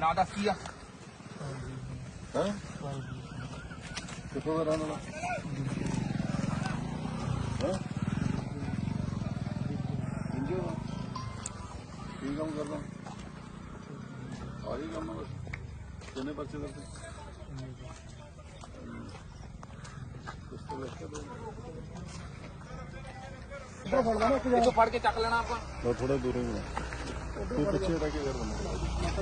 ਨਾਂ ਦੱਸ ਕੀ ਆ? ਹਾਂ? ਕਿੱਥੋਂ ਦਾ ਰਹਿਣ ਵਾਲਾ? ਹਾਂ? ਇੰਜੋ ਕੀ ਕੰਮ ਕਰਦਾ? ਆਹੀ ਕੰਮ ਬਸ। ਕਿੰਨੇ ਬੱਚੇ ਕਰਦੇ ਇਸ ਤੋਂ ਲੈ ਕੇ ਦੋ। ਇੱਥੋਂ ਫੜ ਕੇ ਚੱਕ ਲੈਣਾ ਆਪਾਂ? ਥੋੜਾ ਦੂਰ ਹੀ ਤੂੰ ਪਿੱਛੇ ਰਹਿ ਕੇ ਕਰ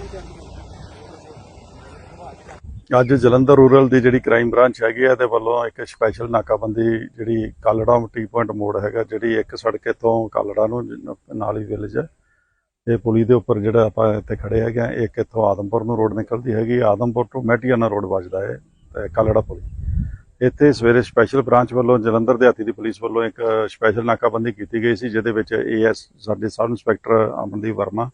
ਅੱਜ ਜਲੰਧਰ ਰੂਰਲ ਦੀ ਜਿਹੜੀ ਕ੍ਰਾਈਮ ਬ੍ਰਾਂਚ ਹੈਗੀ ਆ ਤੇ ਵੱਲੋਂ ਇੱਕ ਸਪੈਸ਼ਲ ਨਾਕਾਬੰਦੀ ਜਿਹੜੀ ਕਾਲੜਾ ਟੀ ਪੁਆਇੰਟ ਮੋੜ ਹੈਗਾ, ਜਿਹੜੀ ਇੱਕ ਸੜਕ ਇੱਥੋਂ ਕਾਲੜਾ ਨੂੰ ਨਾਲੀ ਨਾਲ ਵਿਲੇਜ ਹੈ ਇਹ ਪੁਲੀ ਦੇ ਉੱਪਰ ਜਿਹੜਾ ਆਪਾਂ ਇੱਥੇ ਖੜੇ ਹੈਗੇ ਆ ਇੱਕ ਇੱਥੋਂ ਆਦਮਪੁਰ ਨੂੰ ਰੋਡ ਨਿਕਲਦੀ ਹੈਗੀ, ਆਦਮਪੁਰ ਤੋਂ ਮੈਟੀਆਨਾ ਰੋਡ ਵੱਜਦਾ ਹੈ ਤੇ ਕਾਲੜਾ ਪੁਲੀ। ਇੱਥੇ ਸਵੇਰੇ ਸਪੈਸ਼ਲ ਬ੍ਰਾਂਚ ਵੱਲੋਂ ਜਲੰਧਰ ਦਿਹਾਤੀ ਦੀ ਪੁਲਿਸ ਵੱਲੋਂ ਇੱਕ ਸਪੈਸ਼ਲ ਨਾਕਾਬੰਦੀ ਕੀਤੀ ਗਈ ਸੀ, ਜਿਹਦੇ ਵਿੱਚ ਏਐਸ ਸਾਡੇ sub inspector Amandeep Verma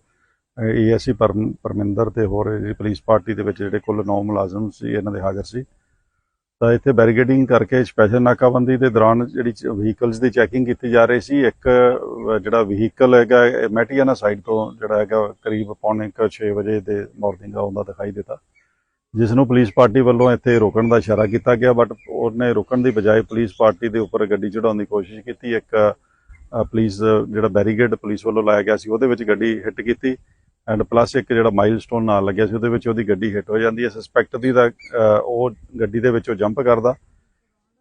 ASC Parminder ਤੇ ਹੋਰ ਜਿਹੜੀ ਪੁਲਿਸ ਪਾਰਟੀ ਦੇ ਵਿੱਚ ਜਿਹੜੇ ਕੁੱਲ 9 ਮੁਲਾਜ਼ਮ ਸੀ, ਇਹਨਾਂ ਦੇ ਹਾਜ਼ਰ ਸੀ। ਤਾਂ ਇੱਥੇ ਬੈਰੀਗੇਡਿੰਗ ਕਰਕੇ ਸਪੈਸ਼ਲ ਨਾਕਾਬੰਦੀ ਦੇ ਦੌਰਾਨ ਜਿਹੜੀ ਵਹੀਕਲਸ ਦੀ ਚੈਕਿੰਗ ਕੀਤੀ ਜਾ ਰਹੀ ਸੀ, ਇੱਕ ਜਿਹੜਾ ਵਹੀਕਲ ਹੈਗਾ, ਇਹ ਮੈਟੀਆਨਾ ਸਾਈਡ ਤੋਂ, ਜਿਹੜਾ ਹੈਗਾ ਕਰੀਬ ਪੌਣੇ 6 ਵਜੇ ਦੇ ਮਾਰਨਿੰਗ ਆਉਂਦਾ ਦਿਖਾਈ ਦਿੱਤਾ। ਜਿਸ ਨੂੰ ਪੁਲਿਸ ਪਾਰਟੀ ਵੱਲੋਂ ਇੱਥੇ ਰੋਕਣ ਦਾ ਇਸ਼ਾਰਾ ਕੀਤਾ ਗਿਆ ਬਟ ਉਹਨੇ ਰੁਕਣ ਦੀ ਬਜਾਏ ਪੁਲਿਸ ਪਾਰਟੀ ਦੇ ਉੱਪਰ ਗੱਡੀ ਚੜਾਉਣ ਦੀ ਕੋਸ਼ਿਸ਼ ਕੀਤੀ। ਇੱਕ ਪੁਲਿਸ ਜਿਹੜਾ ਬੈਰੀਗੇਡ ਪੁਲਿਸ ਵੱਲੋਂ ਲਾਇਆ ਗਿਆ ਸੀ, ਉਹਦੇ ਵਿੱਚ ਗੱਡੀ ਹਿੱਟ ਕੀਤੀ। ਐਂਡ ਪਲੱਸ ਇੱਕ ਜਿਹੜਾ ਮਾਈਲਸਟੋਨ ਨਾਲ ਲੱਗਿਆ ਸੀ, ਉਹਦੇ ਵਿੱਚ ਉਹਦੀ ਗੱਡੀ ਹਿੱਟ ਹੋ ਜਾਂਦੀ ਹੈ। ਸਸਪੈਕਟ ਦੀ ਦਾ ਉਹ ਗੱਡੀ ਦੇ ਵਿੱਚੋਂ ਜੰਪ ਕਰਦਾ।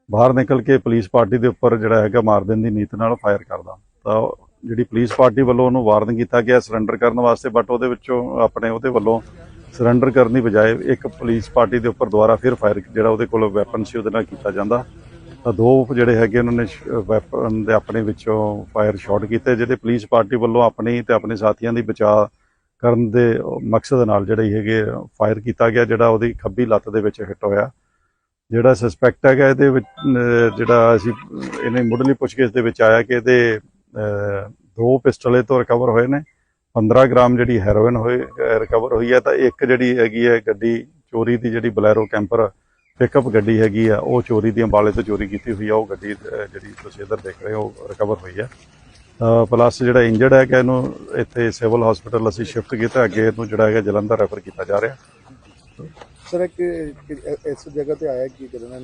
ਬਾਹਰ ਨਿਕਲ ਕੇ ਪੁਲਿਸ ਪਾਰਟੀ ਦੇ ਉੱਪਰ ਜਿਹੜਾ ਹੈਗਾ ਮਾਰ ਦੇਣ ਦੀ ਨੀਤ ਨਾਲ ਫਾਇਰ ਕਰਦਾ। ਤਾਂ ਜਿਹੜੀ ਪੁਲਿਸ ਪਾਰਟੀ ਵੱਲੋਂ ਉਹਨੂੰ ਵਾਰਨਿੰਗ ਕੀਤਾ ਗਿਆ ਸਰੈਂਡਰ ਕਰਨ ਵਾਸਤੇ ਬਟ ਉਹਦੇ ਵਿੱਚੋਂ ਆਪਣੇ ਉਹਦੇ ਵੱਲੋਂ ਸਰੈਂਡਰ ਕਰਨ ਦੀ ਬਜਾਏ ਇੱਕ ਪੁਲਿਸ ਪਾਰਟੀ ਦੇ ਉੱਪਰ ਦੁਬਾਰਾ ਫਿਰ ਫਾਇਰ ਜਿਹੜਾ ਉਹਦੇ ਕੋਲ ਵੈਪਨ ਸੀ, ਉਹਦੇ ਨਾਲ ਕੀਤਾ ਜਾਂਦਾ। ਤਾਂ ਦੋ ਜਿਹੜੇ ਹੈਗੇ ਉਹਨਾਂ ਨੇ ਵੈਪਨ ਦੇ ਆਪਣੇ ਵਿੱਚੋਂ ਫਾਇਰ ਸ਼ਾਟ ਕੀਤੇ ਜਿਹੜੇ ਪੁਲਿਸ ਪਾਰਟੀ ਵੱਲੋਂ ਆਪਣੀ ਤੇ ਆਪਣੇ ਸਾਥੀਆਂ ਦੀ ਬਚਾਅ ਕਰਨ ਦੇ ਮਕਸਦ ਨਾਲ ਜਿਹੜੇ ਹੈਗੇ ਫਾਇਰ ਕੀਤਾ ਗਿਆ, ਜਿਹੜਾ ਉਹਦੀ ਖੱਬੀ ਲੱਤ ਦੇ ਵਿੱਚ ਹਿੱਟ ਹੋਇਆ। ਜਿਹੜਾ ਸਸਪੈਕਟ ਹੈਗਾ ਇਹਦੇ ਵਿੱਚ ਜਿਹੜਾ ਅਸੀਂ, ਇਹਨੇ ਮੁੱਢਲੀ ਪੁੱਛਗਿੱਛ ਦੇ ਵਿੱਚ ਆਇਆ ਕਿ ਇਹਦੇ ਦੋ ਪਿਸਟਲੇ ਤੋਂ ਰਿਕਵਰ ਹੋਏ ਨੇ। 15 ਗ੍ਰਾਮ ਜਿਹੜੀ ਹੈਰੋਇਨ ਹੋਏ ਰਿਕਵਰ ਹੋਈ ਹੈ। ਤਾਂ ਇੱਕ ਜਿਹੜੀ ਹੈਗੀ ਹੈ ਗੱਡੀ, ਚੋਰੀ ਦੀ ਜਿਹੜੀ ਬਲੈਰੋ ਕੈਂਪਰ ਪਿਕਅਪ ਗੱਡੀ ਹੈਗੀ ਆ, ਉਹ ਚੋਰੀ ਦੀ ਅੰਬਾਲੇ ਤੋਂ ਚੋਰੀ ਕੀਤੀ ਹੋਈ ਆ। ਉਹ ਗੱਡੀ ਜਿਹੜੀ ਤੁਸੀਂ ਇੱਧਰ ਦੇਖ ਰਹੇ ਹੋ ਰਿਕਵਰ ਹੋਈ ਹੈ। ਪਲੱਸ ਜਿਹੜਾ ਇੰਜਰਡ ਹੈ ਕਿ ਇਹਨੂੰ ਇੱਥੇ ਸਿਵਲ ਹਸਪੀਟਲ ਅਸੀਂ ਸ਼ਿਫਟ ਕੀਤਾ ਅੱਗੇ ਇਹਨੂੰ ਜਿਹੜਾ ਹੈਗਾ ਜਲੰਧਰ ਰੈਫਰ ਕੀਤਾ ਜਾ ਰਿਹਾ। ਸਰ ਇੱਕ ਇਸ ਜਗ੍ਹਾ ਤੇ ਆਇਆ ਕੀ ਕਰਨਾ?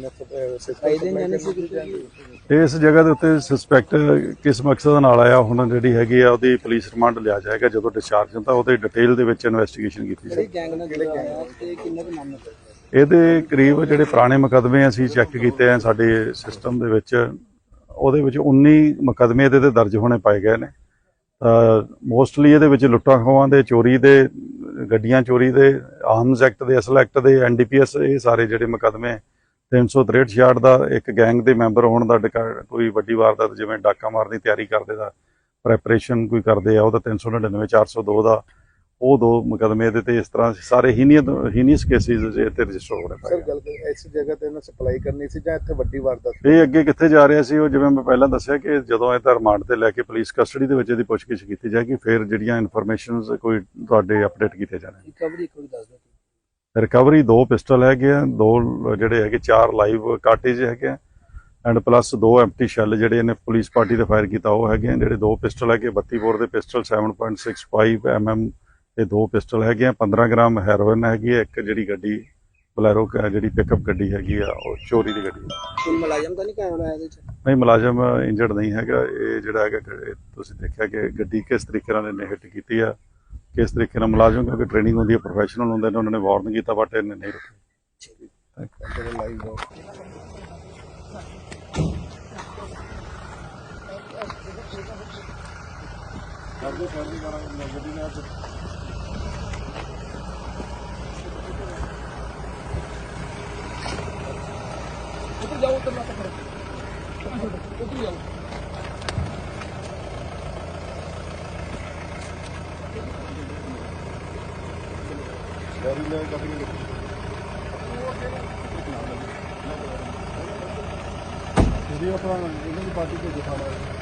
ਇਸ ਜਗ੍ਹਾ ਦੇ ਉੱਤੇ ਸਸਪੈਕਟ ਕਿਸ ਮਕਸਦ ਨਾਲ ਆਇਆ ਹੁਣ ਜਿਹੜੀ ਹੈਗੀ ਆ ਉਹਦੀ ਪੁਲਿਸ ਰਿਮਾਂਡ ਲਿਆ ਜਾਏਗਾ ਜਦੋਂ ਡਿਸਚਾਰਜ ਹੁੰਦਾ ਉਹਦੇ ਡਿਟੇਲ ਦੇ ਵਿੱਚ ਇਨਵੈਸਟੀਗੇਸ਼ਨ ਕੀਤੀ ਜਾਏਗੀ? ਇਹਦੇ ਕਰੀਬ ਜਿਹੜੇ ਪੁਰਾਣੇ ਮੁਕੱਦਮੇ ਅਸੀਂ ਚੈੱਕ ਕੀਤੇ ਆ ਸਾਡੇ ਸਿਸਟਮ ਦੇ ਵਿੱਚ ਉਹਦੇ ਵਿੱਚ 19 ਮੁਕੱਦਮੇ ਇਹਦੇ ਤੇ ਦਰਜ ਹੋਣੇ ਪਾਏ ਗਏ ਨੇ। ਮੋਸਟਲੀ ਇਹਦੇ ਵਿੱਚ ਲੁੱਟਾਂ ਖੋਹਾਂ ਦੇ, ਚੋਰੀ ਦੇ, ਗੱਡੀਆਂ ਚੋਰੀ ਦੇ ਆਰਮਸ ਐਕਟ ਦੇ ਅਸਲ ਐਕਟ ਦੇ ਐਨਡੀਪੀਐਸ ਇਹ ਸਾਰੇ ਜਿਹੜੇ ਮੁਕੱਦਮੇ 363 66 ਦਾ ਇੱਕ ਗੈਂਗ ਦੇ ਮੈਂਬਰ ਹੋਣ ਦਾ ਡਕਾ- ਕੋਈ ਵੱਡੀ ਵਾਰਦਾਤ ਜਿਵੇਂ ਡਾਕਾ ਮਾਰਨ ਦੀ ਤਿਆਰੀ ਕਰਦੇ ਦਾ ਪ੍ਰੈਪਰੇਸ਼ਨ ਕੋਈ ਕਰਦੇ ਆ, ਉਹਦਾ 399 402 ਦਾ ਉਹ ਦੋ ਮੁਕੱਦਮੇ ਇਹਦੇ ਤੇ ਇਸ ਤਰ੍ਹਾਂ ਸਾਰੇ ਹੀਨੀਅਸ ਹੀਨੀਅਸ ਕੇਸਿਸ ਇਹ ਤੇ ਰਜਿਸਟਰ ਹੋ ਰਹੇ ਸਰ। ਗੱਲ ਇਸ ਜਗ੍ਹਾ ਤੇ ਇਹਨਾਂ ਸਪਲਾਈ ਕਰਨੀ ਸੀ ਜਾਂ ਇੱਥੇ ਵੱਡੀ ਵਾਰਦਾਤ ਇਹ ਅੱਗੇ ਕਿੱਥੇ ਜਾ ਰਿਹਾ ਸੀ ਉਹ ਜਿਵੇਂ ਮੈਂ ਪਹਿਲਾਂ ਦੱਸਿਆ ਕਿ ਜਦੋਂ ਇਹ ਤਾਂ ਰਿਮਾਂਡ ਤੇ ਲੈ ਕੇ ਪੁਲਿਸ ਕਸਟਡੀ ਦੇ ਵਿੱਚ ਇਹਦੀ ਪੁੱਛਗਿੱਛ ਕੀਤੀ ਜਾਏਗੀ ਫਿਰ ਜਿਹੜੀਆਂ ਇਨਫੋਰਮੇਸ਼ਨਸ ਕੋਈ ਤੁਹਾਡੇ ਅਪਡੇਟ ਕੀਤੇ ਜਾਣਗੇ ਰਿਕਵਰੀ ਇੱਕ ਵਾਰੀ ਦੱਸ ਦਿਓ ਰਿਕਵਰੀ ਦੋ ਪਿਸਟਲ ਹੈਗੇ ਆ ਦੋ ਜਿਹੜੇ ਹੈਗੇ ਚਾਰ ਲਾਈਵ ਕਾਰਟੇਜ ਹੈਗੇ ਆ ਐਂਡ ਪਲੱਸ ਦੋ ਐਮਟੀ ਸ਼ੈਲ ਜਿਹੜੇ ਇਹਨੇ ਪੁਲਿਸ ਪਾਰਟੀ ਤੇ ਫਾਇਰ ਕੀਤਾ ਉਹ ਹੈਗੇ ਆ ਜਿਹੜੇ ਦੋ ਪਿਸਟਲ ਹੈਗੇ 32 ਬੋਰ ਦੇ ਪਿਸਟਲ 7.65 mm ਇਹ ਦੋ ਪਿਸਟਲ ਹੈਗੇ ਆ 15 ਗ੍ਰਾਮ ਹੈਰੋਇਨ ਹੈਗੀ ਇੱਕ ਜਿਹੜੀ ਗੱਡੀ ਬਲੈਰੋ ਕ- ਜਿਹੜੀ ਪਿਕਅਪ ਗੱਡੀ ਹੈਗੀ ਆ ਉਹ ਚੋਰੀ ਦੀ ਗੱਡੀ ਆ। ਕੋਈ ਮੁਲਾਜ਼ਮ ਤਾਂ ਨਹੀਂ ਕਾਇਮ ਹੋਇਆ ਇਹਦੇ ਚ? ਨਹੀਂ ਮੁਲਾਜ਼ਮ ਇੰਜਰਡ ਨਹੀਂ ਹੈਗਾ। ਇਹ ਜਿਹੜਾ ਹੈਗਾ ਤੁਸੀਂ ਦੇਖਿਆ ਕਿ ਗੱਡੀ ਕਿਸ ਤਰੀਕੇ ਨਾਲ ਇਹਨੇ ਹਿੱਟ ਕੀਤੀ ਆ ਕਿਸ ਤਰੀਕੇ ਨਾਲ ਮੁਲਾਜ਼ਮ ਕਿਉਂਕਿ ਟ੍ਰੇਨਿੰਗ ਹੁੰਦੀ ਹੈ ਪ੍ਰੋਫੈਸ਼ਨਲ ਹੁੰਦੇ ਨੇ ਉਹਨਾਂ ਨੇ ਵਾਰਨ ਕੀਤਾ ਬਟ ਇਹਨੇ ਨਹੀਂ ਰੁਕਿਆ ਚਲੋ ਲਾਈਵ ਉੱਪਰ ਜਾਓ ਉੱਪਰ ਨਾ ਪਕੜੋ ਉੱਪਰ ਜਾਓ। ਜਿਹੜੀ ਆਪਣਾ ਇਹਨਾਂ ਦੀ ਪਾਰਟੀ ਤੇ ਦਿਖਾਣਾ